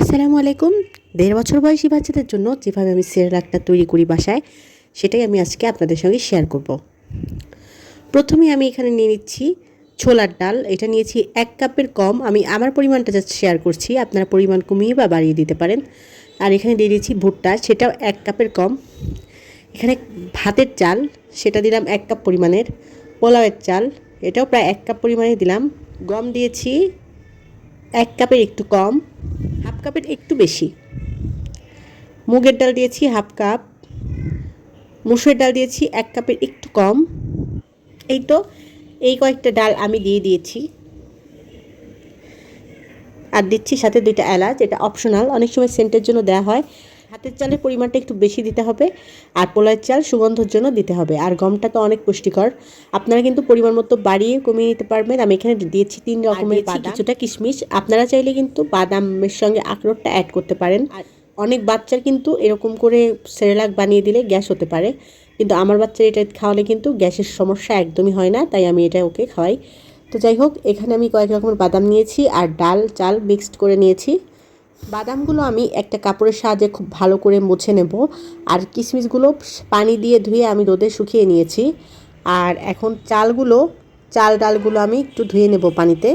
আসসালামু আলাইকুম। দেড় বছর বয়সী বাচ্চাদের জন্য যেভাবে আমি সেরেলাকটা তৈরি করি বাসায়, সেটাই আমি আজকে আপনাদের সঙ্গে শেয়ার করব। প্রথমে আমি এখানে নিয়ে নিচ্ছি ছোলার ডাল। এটা নিয়েছি এক কাপের কম। আমি আমার পরিমাণটা জাস্ট শেয়ার করছি। আপনারা পরিমাণ কমিয়ে বা বাড়িয়ে দিতে পারেন। আর এখানে দিয়ে দিয়েছি ভুট্টা, সেটাও এক কাপের কম। এখানে ভাতের চাল, সেটা দিলাম এক কাপ পরিমাণের। পোলাওয়ের চাল, এটাও প্রায় এক কাপ পরিমাণে দিলাম। গম দিয়েছি এক কাপের একটু কম। কাপের একটু বেশি। মুগের ডাল দিয়েছি হাফ কাপ। মুসুরের ডাল দিয়েছি এক কাপের একটু কম। এই তো, এই কয়েকটা ডাল আমি দিয়ে দিয়েছি। আর দিচ্ছি সাথে দুইটা এলাচ এটা অপশনাল অনেক সময় সেন্টের জন্য দেওয়া হয়। হাতের চালের পরিমাণটা একটু বেশি দিতে হবে আর পোলার চাল সুগন্ধর জন্য দিতে হবে। আর গমটা তো অনেক পুষ্টিকর। আপনারা কিন্তু পরিমাণ মতো বাড়িয়ে কমিয়ে নিতে পারবেন। আমি এখানে দিয়েছি তিন রকমের বাদাম। কিছুটা কিশমিশ। আপনারা চাইলে কিন্তু বাদামের সঙ্গে আখরোটটা অ্যাড করতে পারেন। আর অনেক বাচ্চার কিন্তু এরকম করে সেরেলাক বানিয়ে দিলে গ্যাস হতে পারে। কিন্তু আমার বাচ্চার এটা খাওয়ালে কিন্তু গ্যাসের সমস্যা একদমই হয় না তাই আমি এটা ওকে খাওয়াই। তো যাই হোক এখানে আমি কয়েক রকমের বাদাম নিয়েছি আর ডাল চাল মিক্সড করে নিয়েছি। বাদামগুলো আমি একটা কাপড়ের সাহায্যে খুব ভালো করে মুছে নেব। আর কিশমিশগুলো পানি দিয়ে ধুয়ে আমি রোদে শুকিয়ে নিয়েছি। আর এখন চালগুলো চাল ডালগুলো আমি একটু ধুয়ে নেব পানিতে।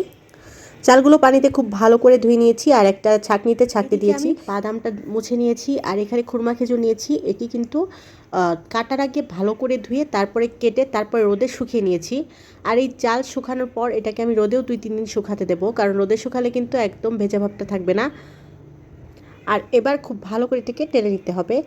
চালগুলো পানিতে খুব ভালো করে ধুয়ে নিয়েছি আর একটা ছাঁকনিতে ছাঁকতে দিয়েছি। বাদামটা মুছে নিয়েছি আর এখানে খুরমা খেজুর নিয়েছি। এটি কিন্তু কাটার আগে ভালো করে ধুয়ে তারপরে কেটে তারপরে রোদে শুকিয়ে নিয়েছি। আর এই চাল শুকানোর পর এটাকে আমি রোদেও দুই তিন দিন শুকাতে দেবো। কারণ রোদে শুকালে কিন্তু একদম ভেজা ভাবটা থাকবে না। আর এবার খুব ভালো করে এটাকে টেনে নিতে হবে।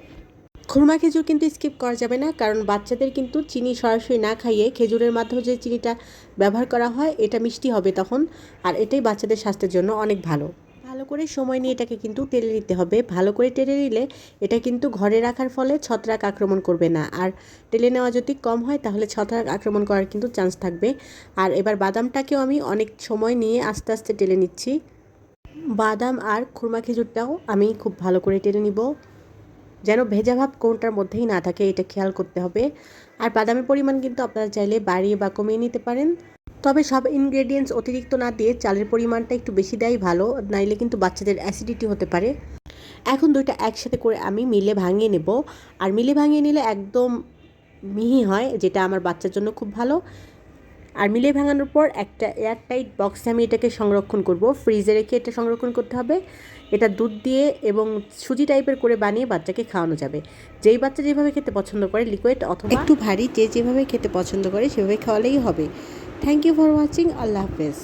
খুরমা খেজুর কিন্তু স্কিপ করা যাবে না, কারণ বাচ্চাদের কিন্তু চিনি সরাসরি না খাইয়ে খেজুরের মাধ্যমে যে চিনিটা ব্যবহার করা হয়, এটা মিষ্টি হবে তখন। আর এটাই বাচ্চাদের স্বাস্থ্যের জন্য অনেক ভালো। ভালো করে সময় নিয়ে এটাকে কিন্তু টেনে নিতে হবে। ভালো করে টেনে নিলে এটা কিন্তু ঘরে রাখার ফলে ছত্রাক আক্রমণ করবে না। আর টেলে নেওয়া যদি কম হয়, তাহলে ছত্রাক আক্রমণ করার কিন্তু চান্স থাকবে। আর এবার বাদামটাকেও আমি অনেক সময় নিয়ে আস্তে আস্তে টেলে নিচ্ছি। বাদাম আর খুরমা খেজুরটাও আমি খুব ভালো করে টেনে নিব। যেন ভেজা ভাব কোনটার মধ্যেই না থাকে, এটা খেয়াল করতে হবে। আর বাদামের পরিমাণ কিন্তু আপনারা চাইলে বাড়িয়ে বা কমিয়ে নিতে পারেন। তবে সব ইনগ্রেডিয়েন্টস অতিরিক্ত না দিয়ে চালের পরিমাণটা একটু বেশি দেয় ভালো, নাইলে কিন্তু বাচ্চাদের অ্যাসিডিটি হতে পারে। এখন দুইটা একসাথে করে আমি মিলে ভাঙিয়ে নেব। আর মিলে ভাঙিয়ে নিলে একদম মিহি হয়, যেটা আমার বাচ্চার জন্য খুব ভালো। আর মিলে ভাঙানোর পর একটা এয়ারটাইট বক্সে আমি এটাকে সংরক্ষণ করব। ফ্রিজে রেখে এটা সংরক্ষণ করতে হবে। এটা দুধ দিয়ে এবং সুজি টাইপের করে বানিয়ে বাচ্চাকে খাওয়ানো যাবে। যেই বাচ্চা যেভাবে খেতে পছন্দ করে লিকুইড অথবা একটু ভারী যে যেভাবে খেতে পছন্দ করে, সেভাবে খাওয়ালেই হবে। থ্যাংক ইউ ফর ওয়াচিং আল্লাহ হাফেজ।